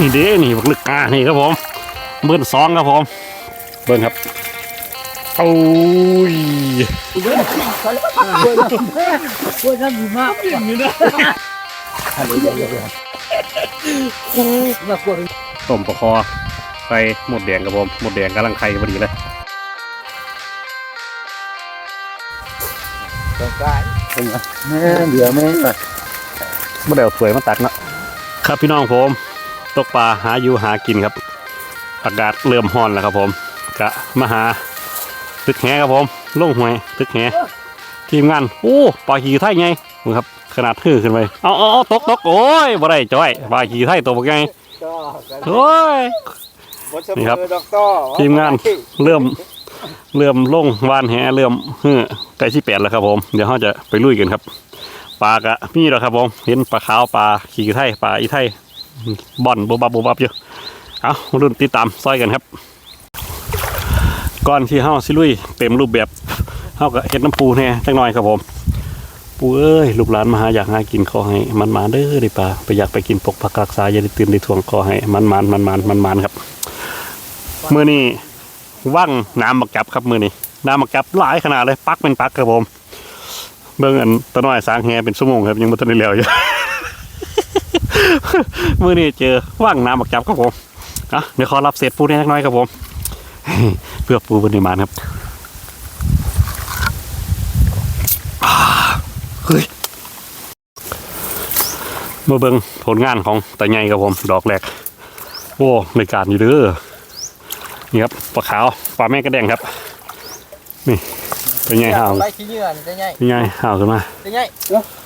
นี่เด้นี่บักลึกกานี่ครับผมเบิ้ลสองครับผม เบิ้งครับโอ้ยว่าทำดีมากอย่างนี้นะมาปวดต้มปลาคอใส่หมดแดงครับผมหมดแดงกำลังไข่พอดีเลยตรงกลางแม่เหลือแม่น่ะไม่ได้เอาถ้วยมาตักเนาะครับพี่น้องผม ตกปลาหาอยู่หากินครับ อากาศเริ่มร้อนแล้วครับผมกะมาหาตึกแหครับผมลงหวยตึกแหทีมงานโอ้ปลาขี่ไทยไงมึงครับขนาดทื่อขึ้นไปเอาเอาเอตกตกโอ้ยบ่ได้จ้อยปลาขี่ไทยตัวบ่ไงก็กันโอ้ยนี่ครับทีมงานเริ่มเริ่มลงวานแหเริ่มฮ้อใกล้ที่แปดแล้วครับผมเดี๋ยวเราจะไปลุยกันครับปลากะมีแล้วครับผมเห็นปลาขาวปลาขี่ไทยปลาอีไทย บ่อนบบับบบบับอยู่เอารุ่นติดตามซอยกันครับก่อนที่เฮาสิลุยเต็มรูปแบบเฮาก็เฮ็ดน้ำปูแน่จังหน่อยครับผม ปูเอ้ยลูกหลานมาหาอยากหากินขอให้มันมาเด้อดิป่าไปอยากไปกินปกผักรักษาอย่าได้ตื่นได้ทวงขอให้มันมันมันมันมันมันครับมือนี้ว่างน้ำมักจับครับมือนี้น้ำมักจับหลายขนาดเลยปักเป็นปักครับผม เบิ่งอันตะน้อยสางแฮเป็นชั่วโมงครับยังบ่ทันได้แล้วอยู่ มื้อนี้เจอว่างน้ำมักจับครับผมอะเดี๋ยวขอรับเศษปูนิดน้อยครับผม เพื่อปูปริมาณครับอ่าเฮ้ยมาเบิ่งผลงานของตาใหญ่ครับผม ดอกแรกโอ้ในการอยู่เด้อนี่ครับปลาขาวปลาแม่กระแดงครับ นี่ตาใหญ่ห่าวไปขี้เหงื่อจะไงตาใหญ่ห่าวขึ้นมาจะไง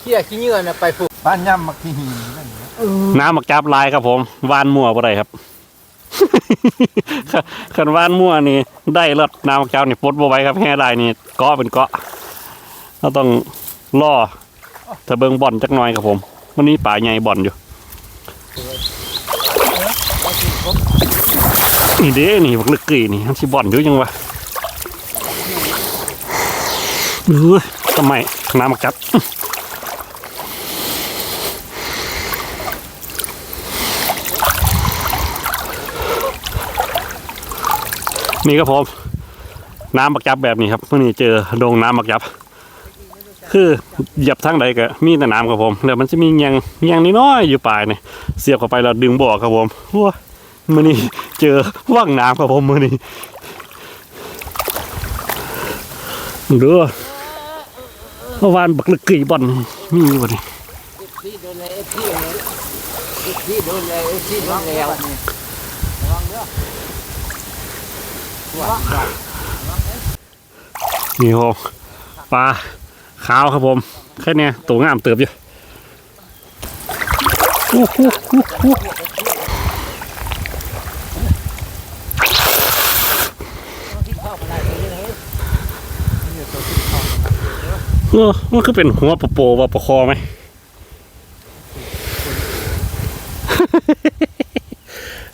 ขี้ยขี้เหงื่อนะไปฝึกบ้านย่ำมักที่หิน น้ำมักจับลายครับผมวานมั่วบ่ได้ครับขันวานมั่วนี่ ได้รถน้ำมักจับนี่ปดบ่ไว้ครับแห่ได้นี่เกาะเป็นเกาะเราต้องล่อถ้าเบิงบ่อนจักหน่อยครับผมวันนี้ป่าใหญ่บ่อนอยู่นี่เด้นี่บักลึกกี่นี่มันสิบ่อนอยู่ยังวะเออทำไมน้ำมักจับ นี่ครับผมน้ำบักยับแบบนี้ครับเมื่อนี้เจอโดงน้ำบักยับ คือเหยียบทั้งใดก็มีแต่น้ำครับผมแล้วมันจะมีแยงแยงน้อยๆอยู่ปลายเนี่ยเสียบเข้าไปแล้วดึงบ่อครับผมว้ามื่อนี้เจอว่างน้ำครับผมมื่อนี้เด้อเมื่อวานบักลึกกี่บ่อนมีบ่นี่ พี่โด นี่ครับปลาขาวครับผม แค่เนี้ยตัวงามเติบอยู่อู้หูอู้หูเออมันคือเป็นหัวปะโปว่าปะคอไหม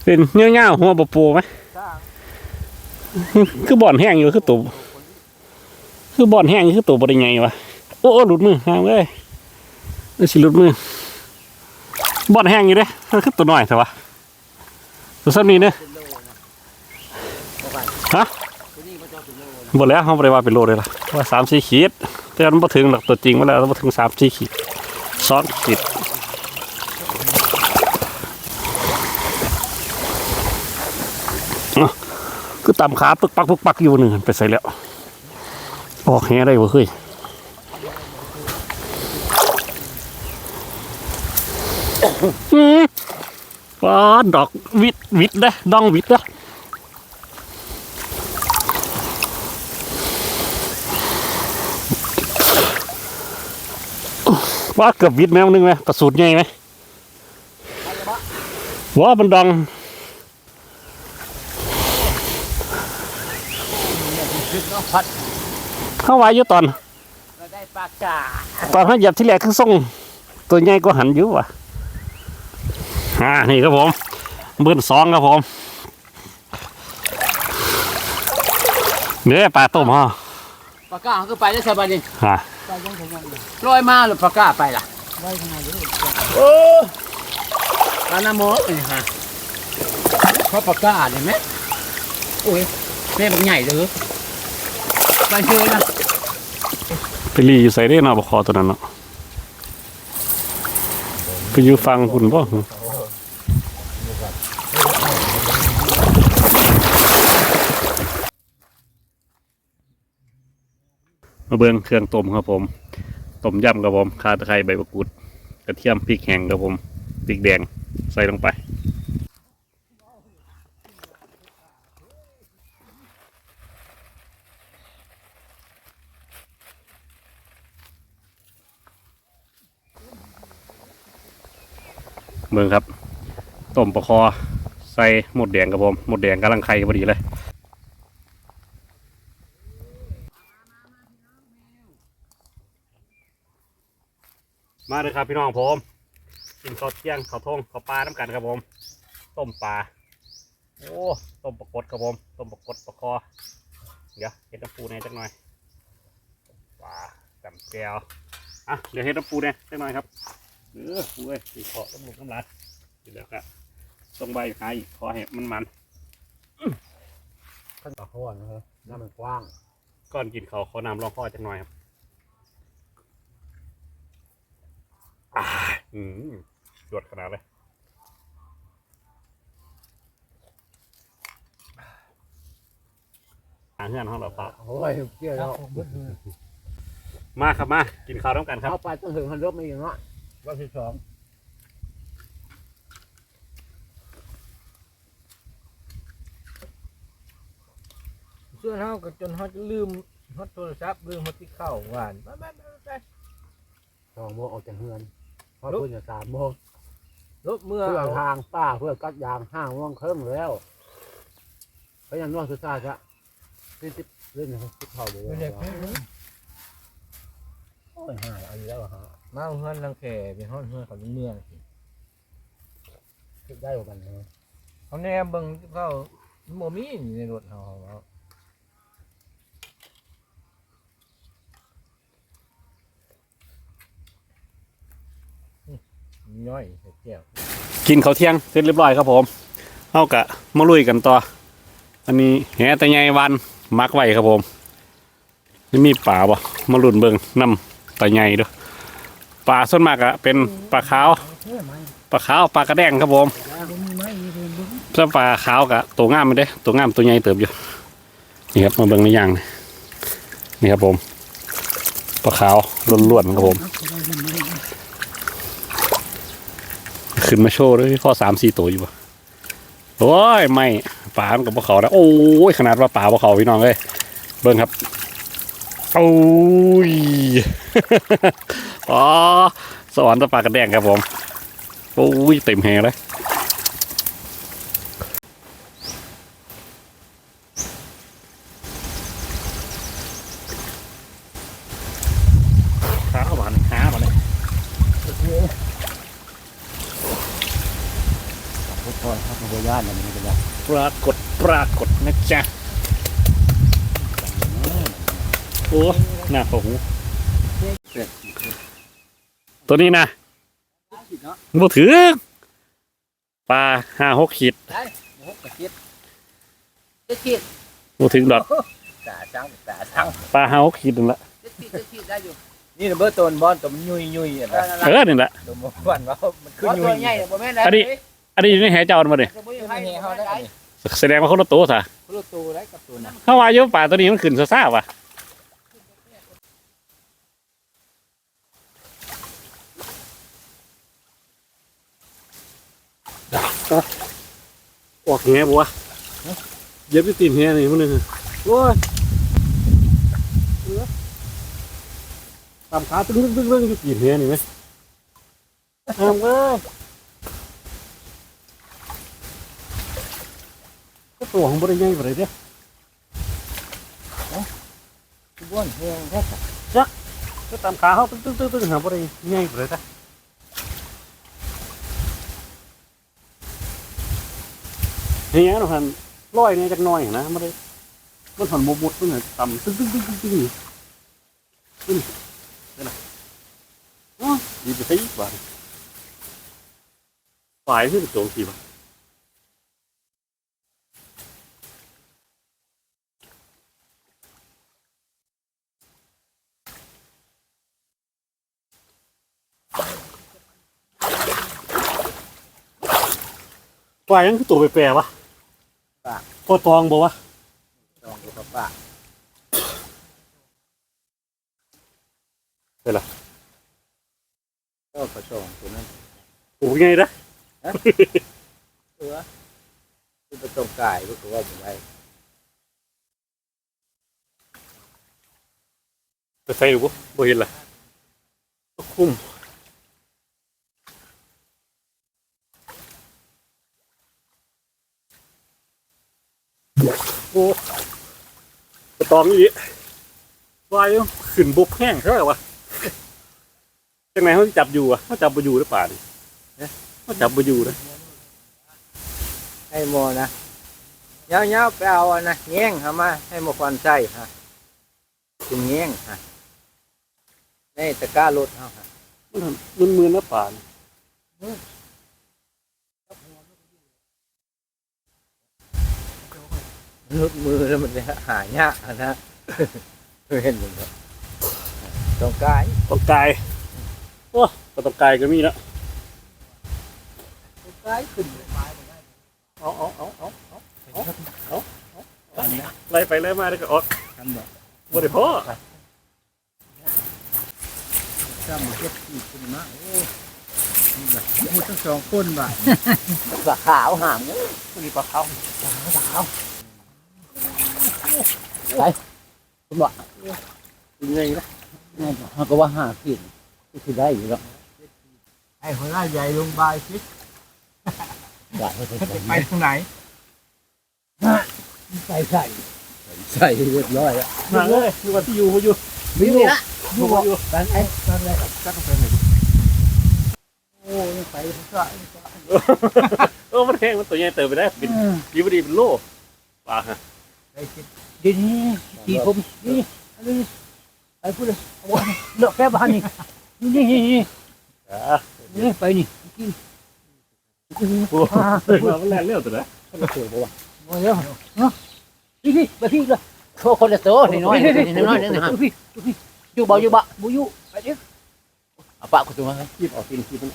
เป็นเงี้ยวๆหัวปะโปไหม คือบ่อนแห้งอยู่คือตัวคือบ่อนแห้งคือตัวบริไงวะโอ้หลุดมือหางเลยนี่สิหลุดมือบ่อนแห้งอยู่เด้มันคือตัวน้อยใช่ปะตัวซ้ำนี้เนี่ยฮะหมดแล้วเขาบริวาเป็นโลเลยล่ะว่าสามสี่ขีดแต่มันมาถึงหลักตัวจริงมาแล้วมันถึงสามสี่ขีดซ้อนขีด คือตำขาปึกปักปึกปักอยู่หนึ่งไปใส่แล้ว ออกแหได้บ่เฮ้ยว้าดอกวิดวิดเด้ดองวิดเด้อว่าเกือบวิดแม่งนึงไหมประสูตรใหญ่ไหมว่ามันดอง พัด เข้าไว้อยู่ตอนเราได้ปลากาตอนเขาเหยียบที่แรกคือส่งตัวใหญ่ก็หันอยู่ว่ะอ่านี่ครับผมเบิ้ลสองครับผมเนี่ยปลาต้มฮะปลากาเขาก็ไปได้สบายดีอ่าลอยมาหรือปลากาไปล่ะโอ้ปลาหน้าโมนี่ฮะเขาประกาศเห็นไหมโอ้ยแม่บักใหญ่เลย ไปเชยนะไปรีอยู่ใส่ได้เนาะบคอตัวนั้นเนาะไปอยู่ฟังคุณบ่มาเบิ่งเครื่องต้มครับผมต้มยำครับผมข่าตะไคร้ใบมะกรูดกระเทียมพริกแห้งครับผมพริกแดงใส่ลงไป เบิ่งครับ ต้มปลาคอ ใส่หมดแดงครับผมหมดแดงกำลังไข่พอดีเลยมาเลยครับพี่น้องผมกินข้าวเที่ยงข้าวทงข้าวปลาน้ำกันครับผม ต้มปลาโอ้ต้มปลากดครับผมต้มปลากดปลาคอ เดี๋ยวเห็ดน้ำปูในยจักหน่อยปลาจำแก้วอะเดี๋ยวเห็ดน้ำปูเนี่ยจักหน่อยครับ เออปูเอ้ยสีขอต้มหมูน้ำลายเดี๋ยวก็ต้องใบหาอีกขอให้มันมันขั้นตอนข้อนะครับน้ำมันกว้างๆก่อนกินเขาวขอน้ำรองข้อจักหน่อยครับอ่าอืมจวดขนาดเลยหาเงื่อนห้องเราปะโอ้ยเกี่ยวแล้วมาครับมา กินข้าวต้องกันครับเข้าไปต้องถึงฮันรบไม่ยังเนาะ รอบที่สองส่วนเฮาก็จนเฮาจะลืมฮอดโทรศัพท์ลืมฮอดที่เข้าหวานไปไปไปไป สองโมงออกจากเฮือนพอเพื่อนจะสามโมงรถเมื่อเพื่อเอาทางป้าเพื่อกัดยางห้าโมงครึ่งแล้วเพราะยังนวดสุดท้ายจะเล่นสิบเล่นสิบเท่าเลยไม่ได้โอ้ยห้าอันนี้แล้วฮะ มาเอาเฮือนลังแข่ไปฮอดเฮือนเขาเมืองคิดได้กว่ากันเลยเขาแนมเบิ่งเขาบ่มีอยู่ในรถเฮาเอาย่อยใส่แก้วกินเขาเที่ยงเสร็จเรียบร้อยครับผมเอากะมาลุยกันต่อ อันนี้แหแต่ใหญ่วันมักไว้ครับผม นี่มีป่าบ่มาลุ่นเบิงน้ำปลาใหญ่เด้วย ปลาส่วนมากอะเป็นปลาขาวปลาขาวปลากระแดงครับผมถ้าปลาขาวกะตัวงามไม่ได้ตัวงามตัวใหญ่เติบอยู่นี่ครับมาเบิ่งในอย่างนี่ครับผมปลาขาวล้วนๆครับผม ขึ้นมาโชว์ด้วยพ่อสามสี่ตัวอยู่ปะโอ้ยไม่ป่ามันกับพวกเขานะโอ้ยขนาดว่าป่าพวกเขาพี่น้องเลยเบิ้งครับโอ้ย อ๋อสวรรค์ตะปลากระแดงครับผมโอ้ยเต็มแหงเลยขาหวานหามาเลยทุกคนครับพยานมันเป็นไรปรากฏปรากฏนะจ๊ะโอ้หน้าเขาหู ตัวนี้นะบ่ถือปลาห้าหกขีดโอ้กระเจี๊ยบจะขีดบ่ถึงดอกตาจังตาจังปลาห้าหกขีดนั่นแหละจะขีดจะขีดได้อยู่นี่น่ะเบอร์ต้นบอนตัวมันยุ่ยยุ่ยๆอะนะเออนี่แหละตัวมันหวานว่ามันขึ้นตัวยุ่ยใหญ่บ่แม่นได้อันนี้อันนี้อยู่ในแหเจ้ามาเนี่ยจะบ่ขึ้นให้ให้เฮาเฮาได้ได้แสดงว่าคนละตัวซะคนละตัวได้กับตัวนั้นเข้าว่าอยู่ป่าตัวนี้มันขึ้นซ่าๆว่ะ ออกแหบัวเย็บไปตีนแหนี่มันนึงโอ้ยตามขาตึ้งตึ้งตึ้งตึ้งอยู่ตีนแหนี่ไหมทำก็ก็ตัวของบริยังไปเลยเด้อบ้วนแห้งแท้ก็ตามขาเขาตึ้งตึ้งตึ้งตึ้งหาบริยังไปเลยเด้อ เฮียหนูหันร้อยเนี่ยจากน้อยนะมันได้มันหันบุบบุบมันต่ำตึ้งตึ้งตึ้งตึ้งตึ้งตึ้งนี่นะอ๋อดีไปที่บ้านฝ่ายที่โจมตีบ้านปลายังคือตัวแปรวะ ปลาตองบอกวะลองดูกับปากเป็นไรก็กระชองตัวนั้นโอ้ยไงนะเออที่ประตรงกายก็คือว่าอย่างไรไปใส่หรือบ่บ่เห็นล่ะคุ้ม โอ้ปลาตองนี่ปลายังขึ้นบกแห้งเท่าไหร่วะจังไหนเขาจับอยู่อะเขาจับไปอยู่หรือเปล่านี่เนี่ยเขาจับไปอยู่นะให้โมนะยาวๆไปเอาอันนะแง่งหามาให้โมควันใส่ฮะถึงแง่งฮะในตะกร้ารถเฮาฮะมันมันมือนะป่านี่ นุดมือแล้วมันหายากนะเห็นมันต้องกายต้องกายโอ้ต้องกายก็มีนะต้องกายขึ้นไปเอาเอาเอาเอาเอาเอาเอาไล่ไปไล่มาได้ก็ออกบ่ได้พอจำเก็บขึ้นมาโอ้มีทั้งสองคนบ่ะปลาขาวหามเนี่ยมีปลาขาวปลาขาว ยังไงนะเขาก็ว่าห้าขีดคือได้อยู่แล้วไอ้หัวหน้าใหญ่ลงบายสิได้ไม่ใช่ไปทางไหนใส่ใส่ใส่เรียบร้อยแล้วมาเลยอยู่วันที่อยู่มาอยู่มีอยู่ละอยู่อยู่ตั้งไอ้ตั้งไอ้จัดลงไปหน่อยโอ้ยไปซะเออมันแห้งมันตัวใหญ่เติบไปได้เป็นอยู่พอดีเป็นโลปลาฮะดี นี่ตีผมนี่อันนี้ไอ้พูดเลยเลิกแค่บ้านนี่นี่นี่นี่อ่านี่ไปนี่กินโอ้เฮ้ยมันแรงเร็วตัวนะเสือบ่วะโอ้ยเนาะพี่พี่ไปพี่เลยโชว์คนละโซ่น้อยน้อยนี่ฮะพี่พี่อยู่บ่อยู่บ่บ่อยู่ไปดิเอาปะกูตัวมาขีดออกขีดขีดมัน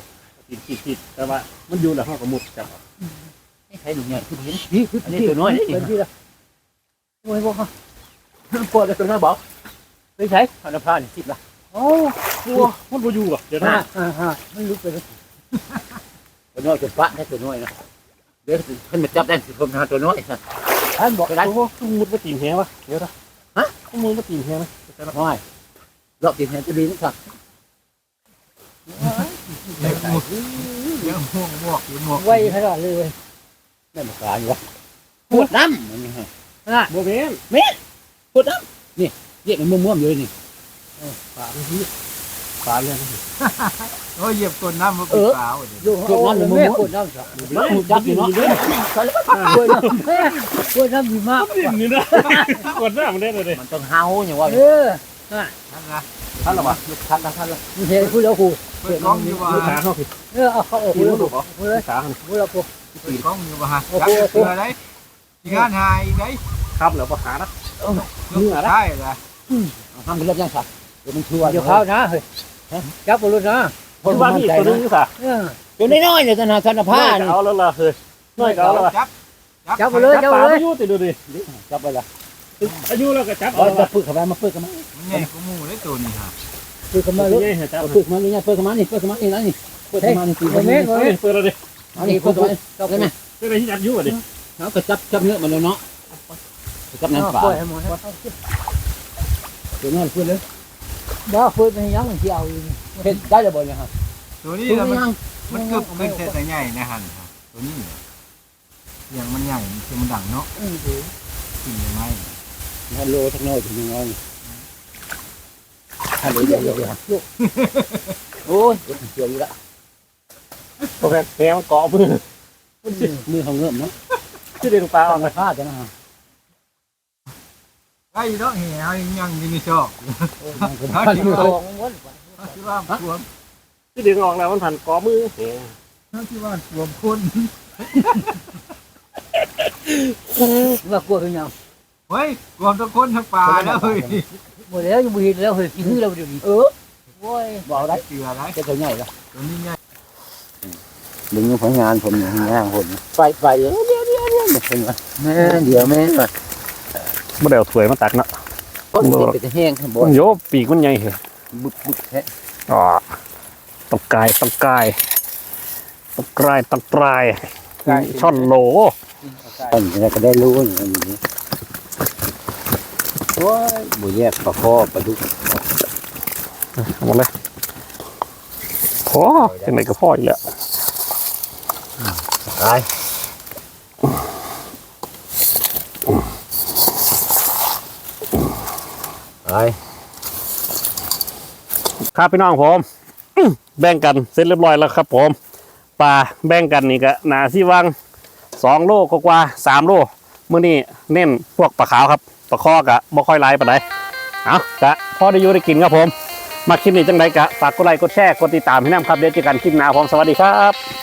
ขีดขีดขีดแต่ว่ามันอยู่แล้วห้องกระมุดจับเอาใครดูเนี่ยคือเห็นพี่อันนี้ตัวน้อยนี่เป็นพี่ละ โอ้ยบ่ฮะปวดเลยตัวน้อยบอกไปใช้พันธุ์ผ้านี่สิบละโอ้ตัวมันบ่อยู่อะเดี๋ยวนะฮ่าฮ่าฮ่ามันลุกไปเลยตัวน้อยตัวปะได้ตัวน้อยนะเดี๋ยวขึ้นมาจับได้สิผมทานตัวน้อยท่านบอกโอ้กันโหต้องมุดมาตีนแหวะเดี๋ยวนะฮะต้องมุดมาตีนแหวะน้อยรอบตีนแหนจะดีนะครับเด็กหมดยังห่วงหมวกอยู่หมวกไว้ขนาดเลยได้มาการวะปวดน้ำมันนี่ฮะ โมเมนปวดน้ำนี่เรียกมันม่วมๆอยู่เลยนี่ปลาที่ปลาเรื่องโอ้ยเหยียบก้นน้ำมาเป็นสาวเดี๋ยวปวดน้ำมันม่วมปวดน้ำจ้ะหูจับอยู่เนาะปวดน้ำปวดน้ำดีมากดินนี่นะกดหน้ามันได้เลยมันต้องเฮาอย่างว่าเออท่านนะท่านหรอวะทันละทันละนี่เฮ้ยพูดแล้วครูเปิดกล้องอยู่ว่ามือขาเขาผิดเออเอาเขาออกตีพูดนแล้วถูกเหรอพูดเลยขาเขาพูดแล้วครูเปิดกล้องอยู่ว่าฮะจับเสือได้ที่ งานหายได้ครับแล้วปลาขานะมือได้ละทำเป็นเรื่องยังสักเดี๋ยวมันชัวร์เดี๋ยวเข้านะเฮ้ยจับปลุดนะคนบ้านนี่ตัวนึงนี่สะตัวน้อยๆเลยธนาคารผ้านี่เอาแล้วล่ะเฮ้ยน้อยก็เอาแล้วจับจับไปเลยจับปลาอายุติดูดิจับไปละอายุแล้วก็จับเอาเอาจะละฝึกเข้าไปมาฝึกเข้ามามันใหญ่กว่าหมูได้ตัวนี้ฮะฝึกเข้ามามาลูเลกยจับฝึกมาเลยฝึกเข้ามานี่ฝึกเข้ามานี่นะนี่ฝึกเข้ามานี่ตีมันนี่เฮ้ยเปิดเลยดิอันนี้ฝึกเข้ามาจับได้ไหมเปิดเลยที่จับอายุอะดิ เอาก็จับจับเนื้อมันเลยเนาะจับนั่นป่าตัวนั้นฝึกเลยบ้าฝึกให้ยังที่เอาเห็นได้เลยบ่เนี่ยฮะตัวนี้ฝึกนะมันยังมันเกือบเป็นแต่ใหญ่ในหันค่ะตัวนี้อย่างมันใหญ่คือมันดังเนาะกินยังไงฮัลโหลทักน้อยถึงน้อยฮัลโหลเดี๋ยวเดี๋ยวเดี๋ยวโอ้ยเดี๋ยวอยู่ละโอเคแหงมันเกาะมือมือเขาเงื่อมเนาะ ที่เดินปลาอาเอามาฆ่าจะนะฮะไอ้เนาะเหี้ยยังยังไม่ชอบพันมือเขาคิดว่าสวมที่เดินออกแล้วมันผ่านกาะมือแหงคิดว่าสวมคนว่ากลัวเป็นยังเฮ้ยรวมทั้งคนทั้งปลาแล้วเฮ้ยหมดแล้วยังไม่เห็นแล้วเฮ้ยกินแล้วเดี๋ยวนี้เออโอ้ยบอกได้เสืออะไรจะตัวใหญ่ละตัวนี้ใหญ่ดึงผลงานผมอย่างล่างผมไปไปเดี๋ย เดี๋ยวเดี๋ยวเดี๋ยวเห็นไหมแม่เดี๋ยวแม่มาบ่ได้เอาถ้วยมาตักเนาะก็สิเป็นแห้งข้างบนโยปีกมันใหญ่เหรอบึกบึกแท้อ๋อต้องกายต้องกายต้องกายต้องกายช่อนโหลต้นจะก็ได้รู้อย่างนี้โอ้ยบุแยกปลาคอปลาดุกเอาหมดเลยพอจังไหนก็พออีกแล้วตาย ตายครับพี่น้องผมแบ่งกันเสร็จเรียบร้อยแล้วครับ ผมปลาแบ่งกันนี่ก็หนาที่วังสองโลกกว่าสามโลมื้อนี้เน้นพวกปลาขาวครับปลาคอกะบ่ค่อยหลายปานใดเอากะพอได้อยู่ได้กินครับผม มาคลิปนี้จังไดกะฝากกดไลค์กดแชร์กดติดตามให้นำครับเดี๋ยวเจอกันคลิปหน้าผมสวัสดีครับ